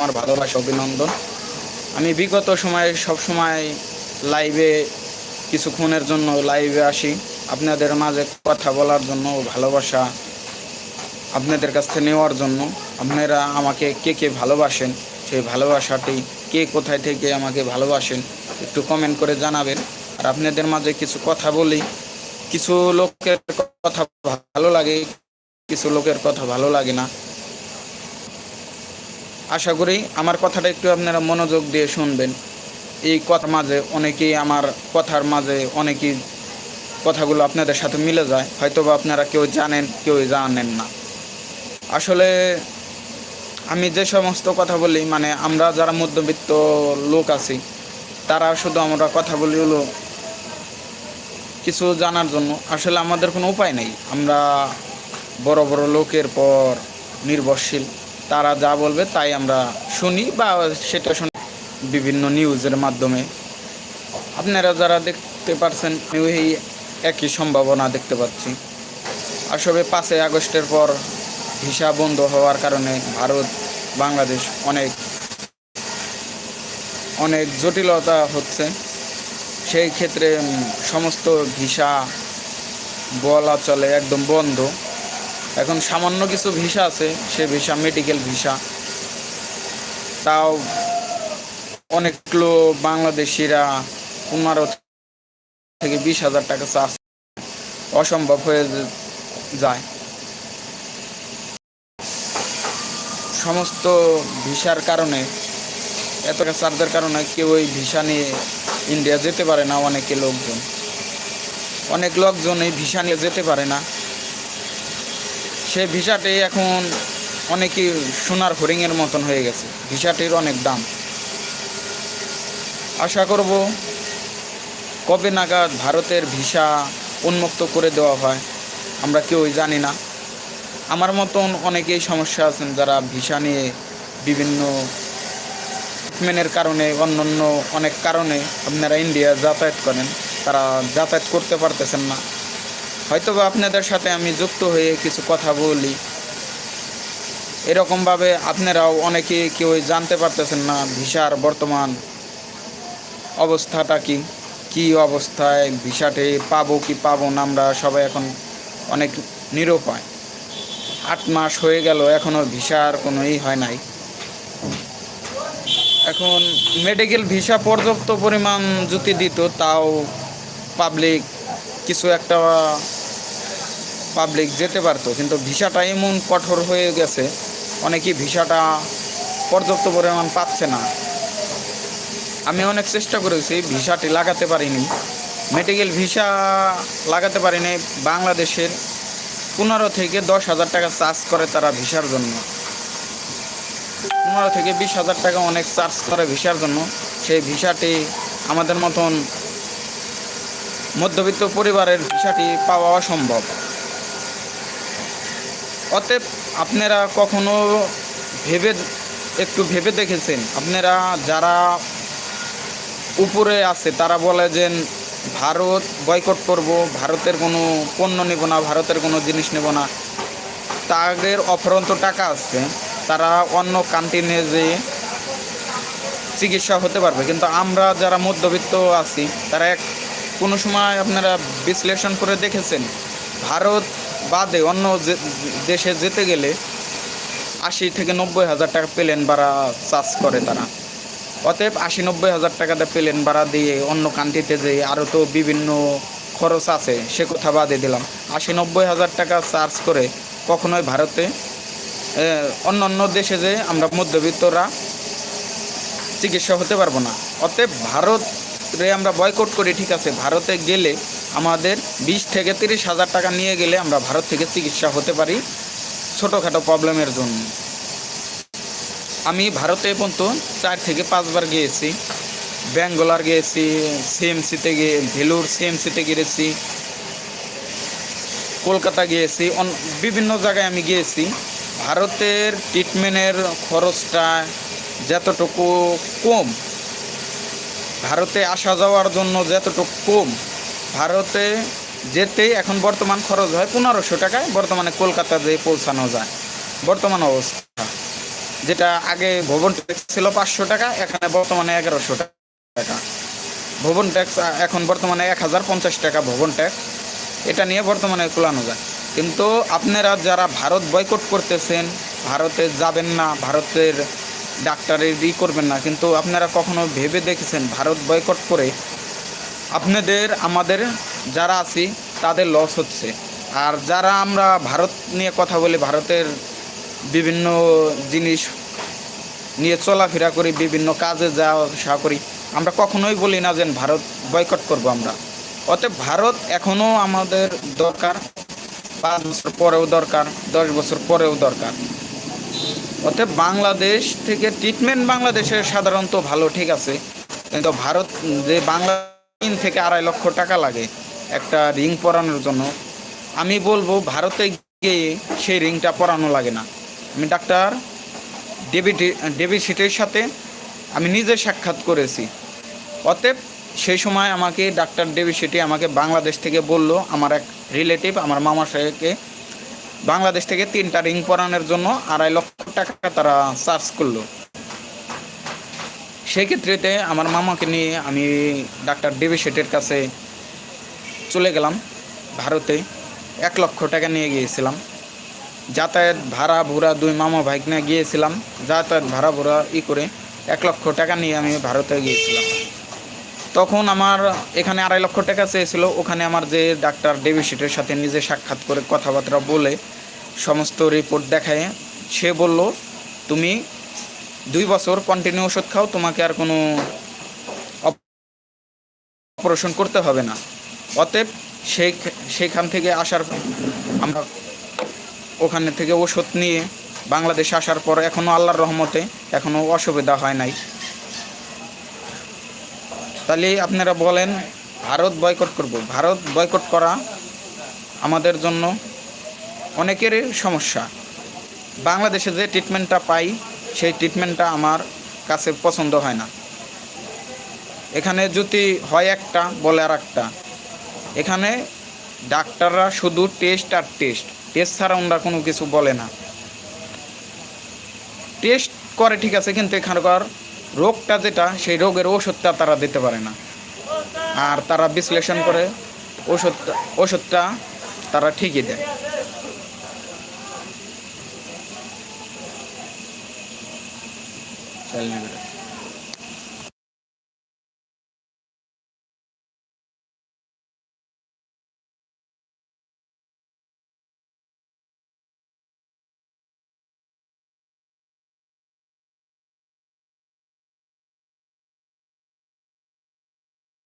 আমার ভালোবাসা, অভিনন্দন। আমি বিগত সময়ে সব সময় লাইভে কিছুক্ষণের জন্য লাইভে আসি। আপনাদের মাঝে কথা বলার জন্য, ভালোবাসা আপনাদের কাছ থেকে নেওয়ার জন্য। আপনারা আমাকে কে কে ভালোবাসেন? সেই ভালোবাসাটি কে কোথায় থেকে আমাকে ভালোবাসেন একটু কমেন্ট করে জানাবেন। আর আপনাদের মাঝে কিছু কথা বলি। কিছু লোকের কথা ভালো লাগে, কিছু লোকের কথা ভালো লাগে না। আশা করি আমার কথাটা একটু আপনারা মনোযোগ দিয়ে শুনবেন। এই কথার মাঝে অনেকেই আমার কথার মাঝে অনেকেই কথাগুলো আপনাদের সাথে মিলে যায়। হয়তো বা আপনারা কেউ জানেন কেউ জানেন না। আসলে আমি যে সমস্ত কথা বলি মানে আমরা যারা মধ্যবিত্ত লোক আছি, তারা শুধু আমরা কথা বলি হলো কিছু জানার জন্য। আসলে আমাদের কোনো উপায় নেই। আমরা বড় বড় লোকের পর নির্ভরশীল। তারা যা বলবে তাই আমরা শুনি বা সেটা শুনি। বিভিন্ন নিউজের মাধ্যমে। আপনারা যারা দেখতে পারছেন এই একই সম্ভাবনা দেখতে পাচ্ছি। আসলে পাঁচই আগস্টের পর ভিসা বন্ধ হওয়ার কারণে ভারত, বাংলাদেশ অনেক অনেক জটিলতা হচ্ছে। সেই ক্ষেত্রে সমস্ত ভিসা বলা চলে, একদম বন্ধ। এখন সামান্য কিছু ভিসা আছে, সে ভিসা মেডিকেল ভিসা। তাও অনেকগুলো বাংলাদেশিরা পনেরো থেকে বিশ হাজার টাকা চার্জ অসম্ভব হয়ে যায়। সমস্ত ভিসার কারণে এত চার্জের কারণে কেউ ওই ভিসা নিয়ে ইন্ডিয়া যেতে পারে না অনেকে লোকজন। অনেক লোকজন এই ভিসা নিয়ে যেতে পারে না। সেই ভিসাটি এখন অনেকই সোনার হরিংয়ের মতন হয়ে গেছে। ভিসাটির অনেক দাম। আশা করব কবে নাগাদ ভারতের ভিসা উন্মুক্ত করে দেওয়া হয়, আমরা কেউই জানি না। আমার মতন অনেকেই সমস্যা আছেন যারা ভিসা নিয়ে বিভিন্ন ট্রিটমেন্টের কারণে, অন্যান্য অনেক কারণে আপনারা ইন্ডিয়া যাতায়াত করেন। তারা যাতায়াত করতে পারতেছেন না। হয়তো বা আপনাদের সাথে আমি যুক্ত হয়ে কিছু কথা বলি। এরকমভাবে আপনারাও অনেকে কেউ জানতে পারতেছেন না ভিসার বর্তমান অবস্থাটা কি কি অবস্থায় ভিসাটি পাবো কি পাবো না আমরা সবাই এখন অনেক নিরুপায়। আট মাস হয়ে গেল এখনও ভিসার কোনো ই হয় নাই। এখন মেডিকেল ভিসা পর্যাপ্ত পরিমাণ যদি দিত, তাও পাবলিক কিছু একটা পাবলিক যেতে পারতো, কিন্তু ভিসাটা এমন কঠোর হয়ে গেছে, অনেকেই ভিসাটা পর্যাপ্ত পরিমাণ পাচ্ছে না। আমি অনেক চেষ্টা করেছি ভিসাটি লাগাতে পারিনি। মেডিকেল ভিসা লাগাতে পারিনি, বাংলাদেশের পনেরো থেকে দশ হাজার টাকা চার্জ করে তারা ভিসার জন্য। পনেরো থেকে বিশ হাজার টাকা অনেক চার্জ করে ভিসার জন্য। সেই ভিসাটি আমাদের মতন মধ্যবিত্ত পরিবারের ভিসাটি পাওয়া অসম্ভব। অতএব আপনারা কখনো ভেবে একটু ভেবে দেখেছেন? আপনারা যারা উপরে আছে, তারা বলে যে ভারত বয়কট করব, ভারতের কোনো পণ্য নেব না, ভারতের কোনো জিনিস নেব না। তাদের অফরন্ত টাকা আছে, তারা অন্য কান্ট্রি নিয়ে যেয়ে চিকিৎসা হতে পারবে। কিন্তু আমরা যারা মধ্যবিত্ত আছি, তারা এক কোনো সময় আপনারা বিশ্লেষণ করে দেখেছেন? ভারত বাদে অন্য দেশে যেতে গেলে আশি থেকে নব্বই হাজার টাকা প্লেন ভাড়া চার্জ করে তারা। অতএব আশি নব্বই হাজার টাকাতে প্লেন ভাড়া দিয়ে অন্য কান্ট্রিতে যে আরও তো বিভিন্ন খরচ আছে, সে কথা বাদে দিলাম। আশি নব্বই হাজার টাকা চার্জ করে কখনোই ভারতে অন্য অন্য দেশে যে আমরা মধ্যবিত্তরা চিকিৎসা হতে পারব না। অতএব ভারতে আমরা বয়কট করি, ঠিক আছে? ভারতে গেলে আমাদের বিশ থেকে তিরিশ হাজার টাকা নিয়ে গেলে আমরা ভারত থেকে চিকিৎসা হতে পারি ছোটোখাটো প্রবলেমের জন্য। আমি ভারতে পর্যন্ত চার থেকে পাঁচবার গিয়েছি, ব্যাঙ্গালোর গিয়েছি, সিএমসিতে গিয়ে, ভেলুর সিএমসিতে গিয়েছি, কলকাতা গিয়েছি বিভিন্ন জায়গায় আমি গিয়েছি। ভারতের ট্রিটমেন্টের খরচটা যতটুকু কম, ভারতে আসা যাওয়ার জন্য যতটুকু কম ভারতে যেতে এখন বর্তমান খরচ হয় পনেরোশো টাকায়, বর্তমানে কলকাতা যেয়ে পৌঁছানো যায়। বর্তমান অবস্থা, যেটা আগে ভবন ট্যাক্স ছিল পাঁচশো টাকা, এখানে বর্তমানে এগারোশো টাকা। ভবন ট্যাক্স এখন বর্তমানে এক হাজার পঞ্চাশ টাকা ভবন ট্যাক্স এটা নিয়ে বর্তমানে কুলানো যায়। কিন্তু আপনারা যারা ভারত বয়কট করতেছেন, ভারতে যাবেন না, ভারতের ডাক্তারের ই করবেন না, কিন্তু আপনারা কখনো ভেবে দেখেছেন ভারত বয়কট করে আপনাদের, আমাদের যারা আছি, তাদের লস হচ্ছে। আর যারা আমরা ভারত নিয়ে কথা বলি, ভারতের বিভিন্ন জিনিস নিয়ে চলাফেরা করি, বিভিন্ন কাজে যাওয়া আসা করি, আমরা কখনোই বলি না যে ভারত বয়কট করব আমরা। অতএব ভারত এখনও আমাদের দরকার, পাঁচ বছর পরেও দরকার, দশ বছর পরেও দরকার। অতএব বাংলাদেশ থেকে ট্রিটমেন্ট বাংলাদেশে সাধারণত ভালো, ঠিক আছে। কিন্তু ভারত যে বাংলা তিন থেকে আড়াই লক্ষ টাকা লাগে একটা রিং পরানোর জন্য। আমি বলব, ভারতে গিয়ে সেই রিংটা পরানো লাগে না। আমি ডাক্তার ডেভিড ডেভিড সিটের সাথে আমি নিজে সাক্ষাৎ করেছি। অতএব সেই সময় আমাকে ডাক্তার ডেভিড সিটি আমাকে বাংলাদেশ থেকে বলল, আমার এক রিলেটিভ, আমার মামা সাহেবকে, বাংলাদেশ থেকে তিনটা রিং পরানোর জন্য আড়াই লক্ষ টাকা তারা চার্জ করল। সেই ক্ষেত্রেতে আমার মামাকে নিয়ে আমি ডাক্তার দেবী শেঠের কাছে চলে গেলাম ভারতে। এক লক্ষ টাকা নিয়ে গিয়েছিলাম। যাতায়াত ভাড়া ভুড়া দুই মামা ভাইক নিয়ে গিয়েছিলাম। যাতায়াত ভাড়া ভুড়া ই করে এক লক্ষ টাকা নিয়ে আমি ভারতে গিয়েছিলাম। তখন আমার এখানে আড়াই লক্ষ টাকা চেয়েছিল। ওখানে আমার যে ডাক্তার ডেভি শিটের সাথে নিজে সাক্ষাৎ করে কথাবার্তা বলে সমস্ত রিপোর্ট দেখায়, সে বলল, তুমি দুই বছর কন্টিনিউ ওষুধ খাও, তোমাকে আর কোনো অপারেশন করতে হবে না। অতএব সেই সেইখান থেকে আসার আমরা ওখানে থেকে ওষুধ নিয়ে বাংলাদেশে আসার পর এখনও আল্লাহর রহমতে এখনও অসুবিধা হয় নাই। তাহলে আপনারা বলেন, ভারত বয়কট করব। ভারত বয়কট করা আমাদের জন্য অনেকেরই সমস্যা। বাংলাদেশে যে ট্রিটমেন্টটা পাই সেই ট্রিটমেন্টটা আমার কাছে পছন্দ হয় না। এখানে যদি হয় একটা, বলে আর একটা। এখানে ডাক্তাররা শুধু টেস্ট আর টেস্ট টেস্ট ছাড়া ওনারা কোনো কিছু বলে না। টেস্ট করে ঠিক আছে, কিন্তু এখানকার রোগটা যেটা, সেই রোগের ওষুধটা তারা দিতে পারে না। আর তারা বিশ্লেষণ করে ওষুধটা ওষুধটা তারা ঠিকই দেয়। চল নেবে